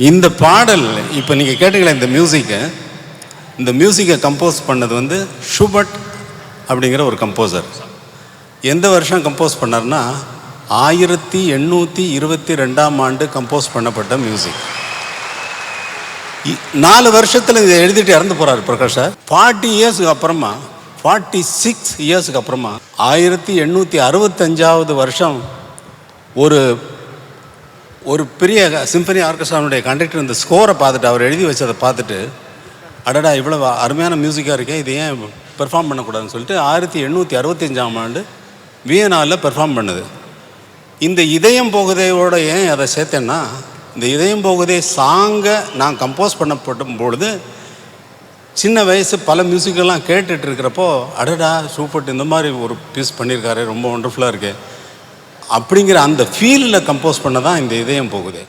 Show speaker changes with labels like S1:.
S1: இந்த பாடல் இப்போ நீங்கள் கேட்டீங்களே இந்த மியூசிக்கை இந்த மியூசிக்கை கம்போஸ் பண்ணது வந்து ஷூபர்ட் அப்படிங்கிற ஒரு கம்போசர் எந்த வருஷம் கம்போஸ் பண்ணார்னா ஆயிரத்தி எண்ணூற்றி இருபத்தி ரெண்டாம் ஆண்டு கம்போஸ் பண்ணப்பட்ட மியூசிக் நாலு வருஷத்தில் இதை எழுதிட்டு இறந்து போகிறார் பிரகாஷ் சார். ஃபார்ட்டி இயர்ஸுக்கு அப்புறமா ஃபார்ட்டி சிக்ஸ் இயர்ஸுக்கு அப்புறமா ஆயிரத்தி எண்ணூற்றி அறுபத்தஞ்சாவது வருஷம் ஒரு ஒரு பெரிய சிம்பனி ஆர்கெஸ்ட்ராவுடைய கண்டக்டர் இந்த ஸ்கோரை பார்த்துட்டு அவர் எழுதி வச்சதை பார்த்துட்டு அடடா இவ்வளோ அருமையான மியூசிக்காக இருக்கேன் இது ஏன் பெர்ஃபார்ம் பண்ணக்கூடாதுன்னு சொல்லிட்டு ஆயிரத்தி எண்ணூற்றி அறுபத்தஞ்சாம் ஆண்டு வியனாவில் பெர்ஃபார்ம் பண்ணுது. இந்த இதயம் போகுதையோட ஏன் அதை சேர்த்தேன்னா இந்த இதயம் போகுதே சாங்கை நான் கம்போஸ் பண்ணப்படும் பொழுது சின்ன வயசு பல மியூசிக்கெல்லாம் கேட்டுட்டு இருக்கிறப்போ அடடா சூப்பர் இந்த மாதிரி ஒரு பீஸ் பண்ணியிருக்காரு ரொம்ப ஒண்டர்ஃபுல்லாக இருக்குது அப்படிங்கிற அந்த ஃபீலில் கம்போஸ் பண்ண தான் இந்த இதயம் போகுது.